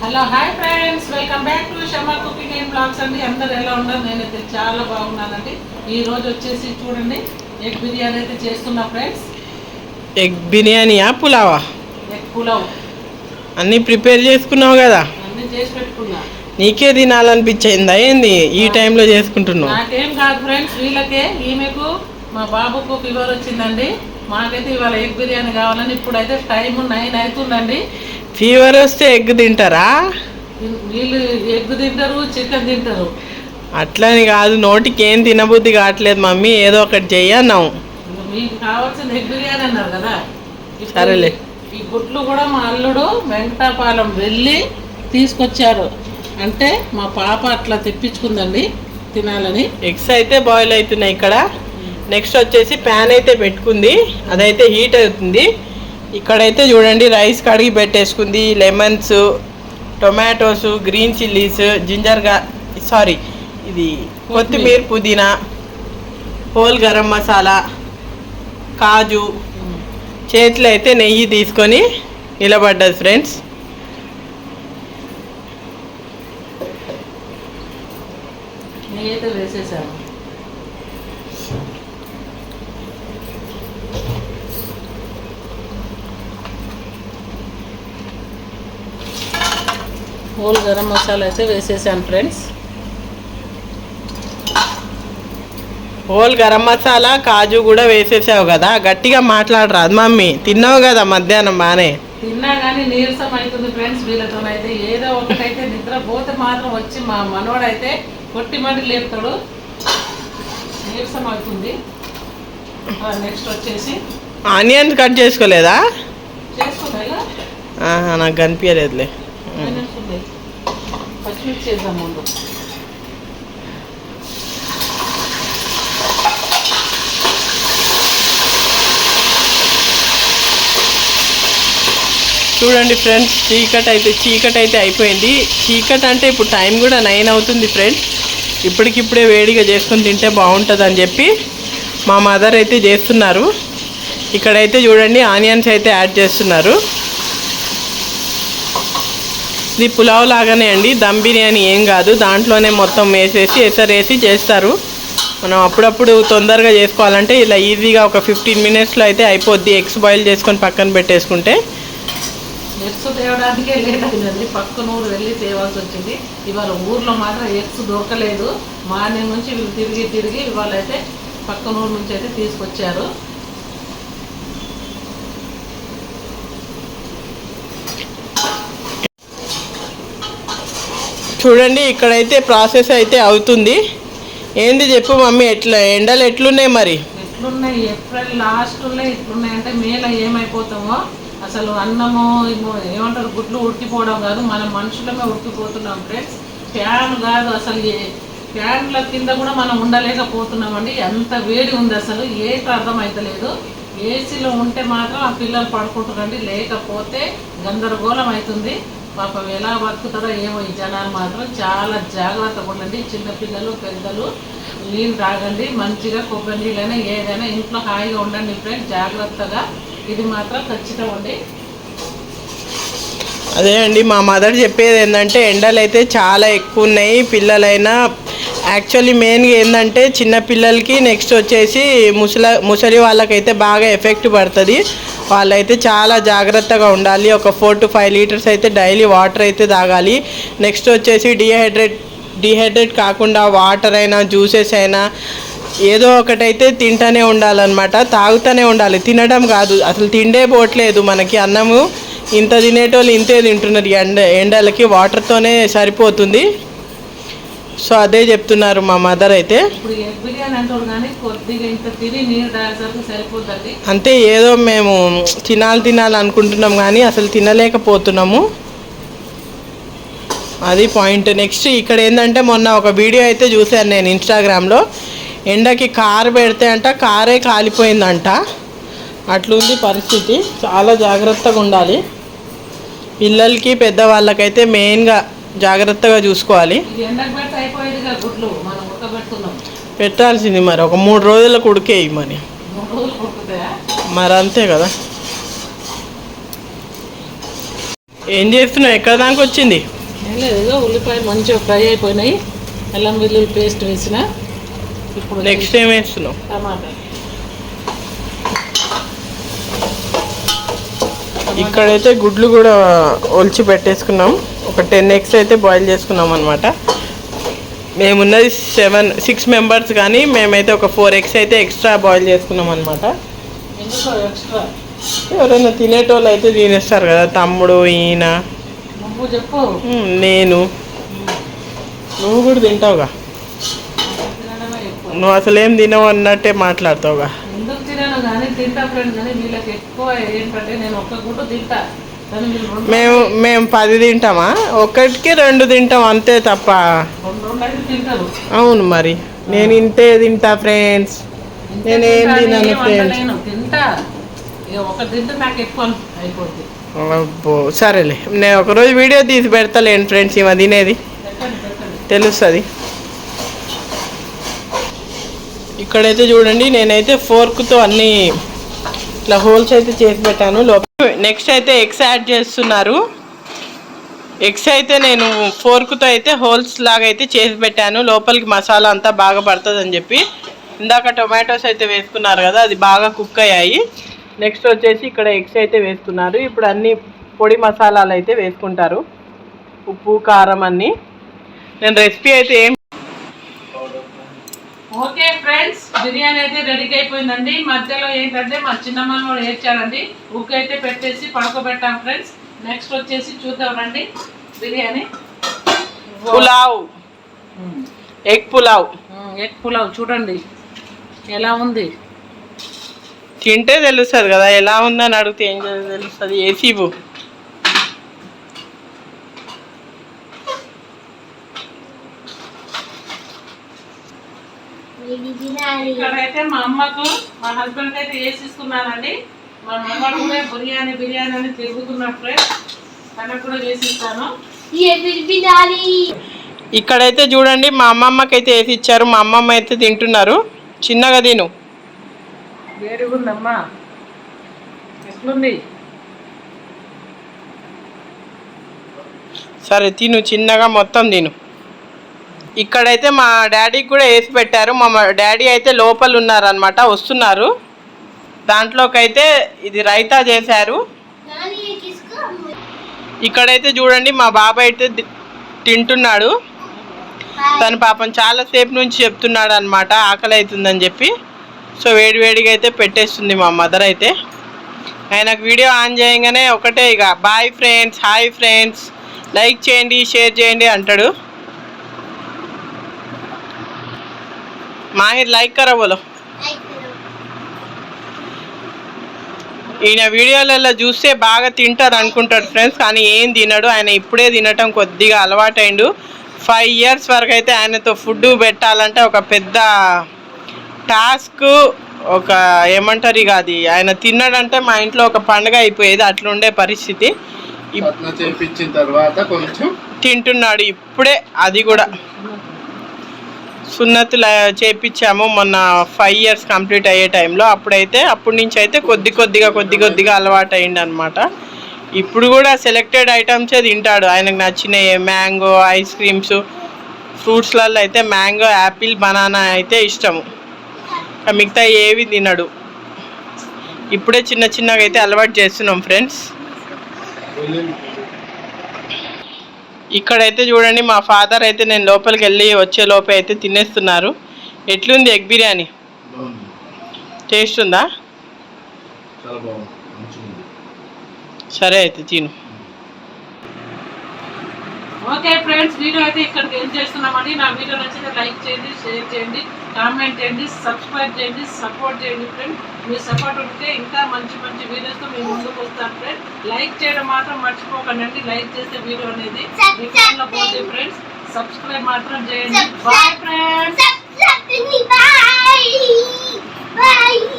Hello hi friends. Welcome back to Shama cooking and blogs అండి. అందరు ఎలా ఉన్నారు? నేనైతే చాలా బాగున్నానండి. ఈ రోజు వచ్చేసి చూడండి ఎగ్ బిర్యానీ అయితే చేస్తున్నా ఫ్రెండ్స్. ఎగ్ బిర్యానీయా పులావా? ఎగ్ పులావ్. అన్నీ ప్రిపేర్ చేసుకున్నావు కదా? అన్నీ చేసి పెట్టుకున్నా. నీకే తినాలనిపించిందా ఏంది? ఈ టైంలో చేసుకుంటున్నావు. నాకేం కాదు ఫ్రెండ్స్ వీళ్ళకే. ఈమెకు మా బాబుకు ఫీవర్ వచ్చిందండి. మాకైతే ఇవాళ ఎగ్ బిర్యానీ కావాలని ఇప్పుడైతే టైం నైన్ అవుతుందండి. ఫీవర్ వస్తే ఎగ్ తింటారా? వీళ్ళు ఎగ్ తింటారు చికెన్ తింటారు. అట్లని కాదు నోటికి ఏం తినబుద్ధి కావట్లేదు మమ్మీ ఏదో ఒకటి చెయ్యన్నావు మీకు కావాల్సిన ఎగ్ బిర్యానీ అన్నారు కదా? సరేలే. ఈ గుడ్లు కూడా మా అల్లుడు వెంకటాపాలెం వెళ్ళి తీసుకొచ్చారు. అంటే మా పాప అట్లా తెప్పించుకుందండి తినాలని. ఎగ్స్ అయితే బాయిల్ అవుతున్నాయి ఇక్కడ. నెక్స్ట్ వచ్చేసి ప్యాన్ అయితే పెట్టుకుంది. అదైతే హీట్ అవుతుంది. ఇక్కడైతే చూడండి రైస్ కడిగి పెట్టేసుకుంది లెమన్స్ టొమాటోస్ గ్రీన్ చిల్లీస్ జింజర్గా సారీ ఇది కొత్తిమీర పుదీనా హోల్ గరం మసాలా కాజు చేతిలో అయితే నెయ్యి తీసుకొని నిలబడ్డది ఫ్రెండ్స్. నేనైతే వేసేసాము. హోల్ గరం మసాలా అయితే వేసేసాను ఫ్రెండ్స్ హోల్ గరం మసాలా కాజు కూడా వేసేసావు కదా గట్టిగా మాట్లాడరాదు మమ్మీ తిన్నావు కదా మధ్యాహ్నం బాగానే తిన్నా కానీ నీరసం అవుతుంది ఫ్రెండ్స్ వీళ్ళతోనైతే ఏదో ఒకటైతే నిద్ర పోతే మాత్రం వచ్చి మా మనోడైతే కొట్టి మడి లేపుతాడు. నీరసం అవుతుంది. నెక్స్ట్ వచ్చేసి ఆనియన్స్ కట్ చేసుకోలేదా? ఆహా, నాకు కనిపించలేదులే. ఆనియన్స్ ఉన్నాయి పచ్చిమిర్చి చేద్దాం ముందు చూడండి ఫ్రెండ్స్ చీకట్ అయితే చీకట్ అయితే అయిపోయింది. చీకట్ అంటే ఇప్పుడు టైం కూడా నైన్ అవుతుంది ఫ్రెండ్స్. ఇప్పటికిప్పుడే వేడిగా చేసుకొని తింటే బాగుంటుంది అని చెప్పి మా మదర్ అయితే చేస్తున్నారు. ఇక్కడైతే చూడండి ఆనియన్స్ అయితే యాడ్ చేస్తున్నారు. ఇది పులావ్ లాగానే అండి. దమ్ బిర్యానీ ఏం కాదు. దాంట్లోనే మొత్తం వేసేసి ఎసరేసి చేస్తారు. మనం అప్పుడప్పుడు తొందరగా చేసుకోవాలంటే ఇలా ఈజీగా ఒక ఫిఫ్టీన్ మినిట్స్లో అయితే అయిపోద్ది. ఎగ్స్ బాయిల్ చేసుకొని పక్కన పెట్టేసుకుంటే. ఎగ్స్ తేవడానికే లేట్ అయిందండి పక్కన ఊరు వెళ్ళి తేవాల్సి వచ్చింది. ఇవాళ ఊర్లో మాత్రం ఎగ్స్ దొరకలేదు. మార్నింగ్ నుంచి తిరిగి తిరిగి ఇవాళ అయితే పక్కన ఊరు నుంచి అయితే తీసుకొచ్చారు. చూడండి ఇక్కడైతే ప్రాసెస్ అయితే అవుతుంది. ఏంది చెప్పు మమ్మీ ఎట్లా ఎండలు ఎట్లున్నాయి మరి? ఎట్లున్నాయి? ఏప్రిల్ ఉన్నాయి ఎట్లున్నాయి అంటే మేలో ఏమైపోతామో అసలు అన్నము ఏమంటారు గుడ్లు ఉడికిపోవడం కాదు మన మనుషులమే ఉడికిపోతున్నాం ఫ్రెండ్స్ ఫ్యాన్ కాదు అసలు ఏ ఫ్యాన్ల కింద కూడా మనం ఉండలేకపోతున్నామండి. ఎంత వేడి ఉంది అసలు ఏటి అర్థమవుతలేదు ఏసీలో ఉంటే మాత్రం ఆ పిల్లలు పడుకుంటారండి లేకపోతే గందరగోళం అవుతుంది. పాపం ఎలా బతుకుతారో ఏమో ఈ జనాలు మాత్రం చాలా జాగ్రత్తగా ఉండండి చిన్నపిల్లలు పెద్దలు నీళ్ళు తాగండి మంచిగా కొబ్బరి నీళ్ళైనా ఏదైనా ఇంట్లో హాయిగా ఉండండి ఫ్రెండ్స్ జాగ్రత్తగా. ఇది మాత్రం ఖచ్చితం అండి అదే అండి మా మదర్ చెప్పేది ఏంటంటే ఎండలు అయితే చాలా ఎక్కువ ఉన్నాయి పిల్లలైనా యాక్చువల్లీ మెయిన్గా ఏంటంటే చిన్నపిల్లలకి నెక్స్ట్ వచ్చేసి ముసల ముసలి వాళ్ళకైతే బాగా ఎఫెక్ట్ పడుతుంది. వాళ్ళైతే చాలా జాగ్రత్తగా ఉండాలి. ఒక ఫోర్ టు ఫైవ్ లీటర్స్ అయితే డైలీ వాటర్ అయితే తాగాలి. నెక్స్ట్ వచ్చేసి డిహైడ్రేట్ డిహైడ్రేట్ కాకుండా వాటర్ అయినా జ్యూసెస్ అయినా ఏదో ఒకటైతే తింటూనే ఉండాలన్నమాట. తాగుతూనే ఉండాలి. తినడం కాదు. అసలు తిండే పోవట్లేదు మనకి. అన్నము ఇంత తినేటోళ్ళు ఇంతే తింటున్నారు. ఎండ ఎండలకి వాటర్తోనే సరిపోతుంది. సో అదే చెప్తున్నారు మా మదర్ అయితే. అంతే ఏదో మేము తినాలి తినాలి అనుకుంటున్నాం కానీ అసలు తినలేకపోతున్నాము. అది పాయింట్ నెక్స్ట్ ఇక్కడ ఏంటంటే మొన్న ఒక వీడియో అయితే చూశాను నేను ఇన్స్టాగ్రామ్లో ఎండకి కారు పెడితే అంట కారే కాలిపోయిందంట. అట్లుంది పరిస్థితి. చాలా జాగ్రత్తగా ఉండాలి. పిల్లలకి పెద్దవాళ్ళకైతే మెయిన్గా జాగ్రత్తగా చూసుకోవాలి. పెట్టాల్సింది మరి ఒక మూడు రోజులకు ఉడికేయి మరి. మరి అంతే కదా. ఏం చేస్తున్నావు? ఎక్కడ దానికి వచ్చింది? లేదు ఇదిగో ఉల్లిపాయలు మంచిగా ఫ్రై అయిపోయినాయి. అల్లం వెల్లుల్లి పేస్ట్ వేసిన. ఇప్పుడు నెక్స్ట్ ఏం వేస్తున్నావు? టమాటా. ఇక్కడైతే గుడ్లు కూడా ఒలిచి పెట్టేసుకున్నాం. ఒక టెన్ ఎగ్స్ అయితే బాయిల్ చేసుకున్నాం అనమాట మేమున్నది సెవెన్ సిక్స్ మెంబర్స్ కానీ మేమైతే ఒక ఫోర్ ఎగ్స్ అయితే ఎక్స్ట్రా బాయిల్ చేసుకున్నాం అనమాట ఎవరైనా తినేటోళ్ళు అయితే తినేస్తారు కదా తమ్ముడు ఈయన. నేను. నువ్వు కూడా తింటావుగా? నువ్వు అసలు ఏం తినవు అన్నట్టే మాట్లాడతావుగా? తింటా ఫ్రెండ్ కానీ వీళ్ళకి ఎక్కువ ఏంటంటే నేను ఒక్క గుడ్డు తింటా. మేము మేము పది తింటామా? ఒక్కటికి రెండు తింటాం అంతే తప్ప. అవును మరి. నేను ఇంతే తింటా ఫ్రెండ్స్ నేనేం తింటా, తినను ఏం friends. వండలేను. తింటా. ఇక ఒక తింటే నాకు ఎక్కువ అయిపోద్ది. అబ్బో సరేలే. నేను ఒకరోజు వీడియో తీసి పెడతలేను ఫ్రెండ్స్ ఈమె తినేది. తెలుస్తుంది. ఇక్కడైతే చూడండి నేనైతే ఫోర్క్తో అన్ని ఇట్లా హోల్స్ అయితే చేసి పెట్టాను. లోపల నెక్స్ట్ అయితే ఎగ్స్ యాడ్ చేస్తున్నారు. ఎగ్స్ అయితే నేను ఫోర్క్తో అయితే హోల్స్ లాగా అయితే చేసి పెట్టాను. లోపలికి మసాలా అంతా బాగా పడుతుంది అని చెప్పి. ఇందాక టొమాటోస్ అయితే వేసుకున్నారు కదా అది బాగా కుక్ అయ్యాయి. నెక్స్ట్ వచ్చేసి ఇక్కడ ఎగ్స్ అయితే వేసుకున్నారు. ఇప్పుడు అన్ని పొడి మసాలాలు అయితే వేసుకుంటారు. ఉప్పు కారం అన్నీ. నేను రెసిపీ అయితే ఏం ఓకే ఫ్రెండ్స్ బిర్యానీ అయితే రెడీ అయిపోయిందండి. మధ్యలో ఏంటంటే మా చిన్నమ్మ కూడా ఏడ్చారండి. ఉగ్గు అయితే పెట్టేసి పడుకోబెట్టాం ఫ్రెండ్స్. నెక్స్ట్ వచ్చేసి చూద్దాం రండి. బిర్యానీ. పులావ్. మ్మ్. ఎగ్ పులావ్. మ్మ్, ఎగ్ పులావ్ చూడండి. ఎలా ఉంది? తింటే తెలుస్తుంది కదా ఎలా ఉందని అడిగితే ఏం తెలుస్తుంది? ఏసీ ఇక్కడైతే మా అమ్మకు మా హస్బెండ్ అయితే వేసిస్తున్నానండి మా అమ్మడు కూడా బిర్యానీ బిర్యానీ అని తిరుగుతున్నాడు ఫ్రెండ్స్. తనకు కూడా వేసిస్తాను ఇక్కడైతే చూడండి మా అమ్మమ్మకి అయితే వేసి ఇచ్చారు. మా అమ్మమ్మ అయితే తింటున్నారు. చిన్నగా తిను. ఎట్లుంది? సరే తిను. చిన్నగా మొత్తం తిను. ఇక్కడైతే మా డాడీకి కూడా వేసి పెట్టారు. మా డాడీ అయితే లోపల ఉన్నారనమాట వస్తున్నారు. దాంట్లోకైతే ఇది రైతా చేశారు. ఇక్కడైతే చూడండి మా బాబాయ్ అయితే తింటున్నాడు. తను పాపం చాలాసేపు నుంచి చెప్తున్నాడు అనమాట ఆకలి అవుతుందని చెప్పి. సో వేడివేడిగా అయితే పెట్టేస్తుంది మా మదర్ అయితే. ఆయనకు వీడియో ఆన్ చేయగానే ఒకటే ఇక bye friends hi friends like చేయండి షేర్ చేయండి అంటాడు. మాహిర్ లైక్ కరా బోలో. ఈయన వీడియోలలో చూస్తే బాగా తింటారు అనుకుంటాడు ఫ్రెండ్స్ కానీ ఏం తినడు. ఆయన ఇప్పుడే తినటం కొద్దిగా అలవాటైండు. ఫైవ్ ఇయర్స్ వరకు అయితే ఆయనతో ఫుడ్ పెట్టాలంటే ఒక పెద్ద టాస్క్ ఒక ఏమంటారు ఇక అది ఆయన తిన్నాడంటే మా ఇంట్లో ఒక పండుగ అయిపోయేది అట్లుండే పరిస్థితి. చేపించిన తర్వాత కొంచెం తింటున్నాడు ఇప్పుడే అది కూడా. సున్నతులు చేపించాము మొన్న ఫైవ్ ఇయర్స్ కంప్లీట్ అయ్యే టైంలో అప్పుడైతే అప్పటి నుంచి అయితే కొద్ది కొద్దిగా కొద్ది కొద్దిగా అలవాటు అయింది అనమాట ఇప్పుడు కూడా సెలెక్టెడ్ ఐటమ్సే తింటాడు. ఆయనకు నచ్చిన మ్యాంగో ఐస్ క్రీమ్స్ ఫ్రూట్స్లలో అయితే మ్యాంగో యాపిల్ బనానా అయితే ఇష్టము. మిగతా ఏవి తినడు. ఇప్పుడే చిన్న చిన్నగా అయితే అలవాటు చేస్తున్నాం ఫ్రెండ్స్ ఇక్కడైతే చూడండి మా ఫాదర్ అయితే నేను లోపలికి వెళ్ళి వచ్చే లోపే అయితే తినేస్తున్నారు. ఎట్లుంది ఎగ్ బిర్యానీ? టేస్ట్ ఉంది? సరే అయితే తిను. ఓకే ఫ్రెండ్స్ వీడియో అయితే ఇక్కడికి ఏం చేస్తున్నామండి. నా వీడియో నచ్చితే లైక్ చేయండి షేర్ చేయండి కామెంట్ చేయండి సబ్స్క్రైబ్ చేయండి సపోర్ట్ చేయండి ఫ్రెండ్ మీ సపోర్ట్ ఉంటే ఇంకా మంచి మంచి వీడియోస్తో మీ ముందుకు వస్తాను ఫ్రెండ్ లైక్ చేయడం మాత్రం మర్చిపోకండి. లైక్ చేసే వీడియో అనేది పోతే ఫ్రెండ్స్ సబ్స్క్రైబ్ మాత్రం చేయండి. Bye friends. Bye.